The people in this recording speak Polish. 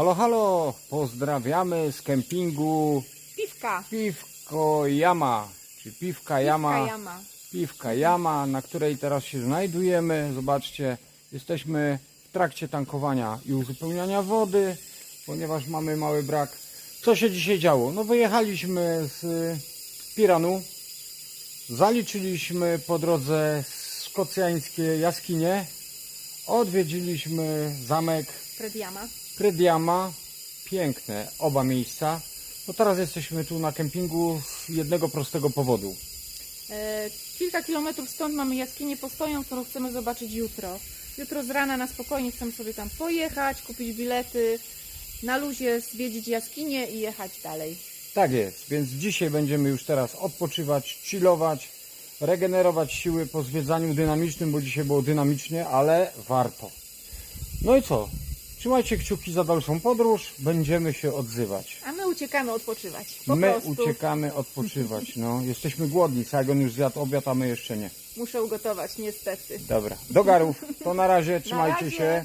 Halo, halo, pozdrawiamy z kempingu Piwka. Piwko Jama, czy Piwka Jama, Piwka jama. Piwka Jama, na której teraz się znajdujemy. Zobaczcie, jesteśmy w trakcie tankowania i uzupełniania wody, ponieważ mamy mały brak. Co się dzisiaj działo? No wyjechaliśmy z Piranu, zaliczyliśmy po drodze skocjańskie jaskinie, odwiedziliśmy zamek Prediama. Krydiama, piękne oba miejsca. No teraz jesteśmy tu na kempingu z jednego prostego powodu. E, kilka kilometrów stąd mamy jaskinię postoją, którą chcemy zobaczyć jutro. Jutro z rana na spokojnie chcemy sobie tam pojechać, kupić bilety, na luzie zwiedzić jaskinię i jechać dalej. Tak jest, więc dzisiaj będziemy już teraz odpoczywać, chillować, regenerować siły po zwiedzaniu dynamicznym, bo dzisiaj było dynamicznie, ale warto. No i co? Trzymajcie kciuki za dalszą podróż, będziemy się odzywać. A my uciekamy odpoczywać. Po My prostu uciekamy odpoczywać, no. Jesteśmy głodni, Sagon już zjadł obiad, a my jeszcze nie. muszę ugotować niestety. Dobra, do garów, to na razie, trzymajcie razie. się.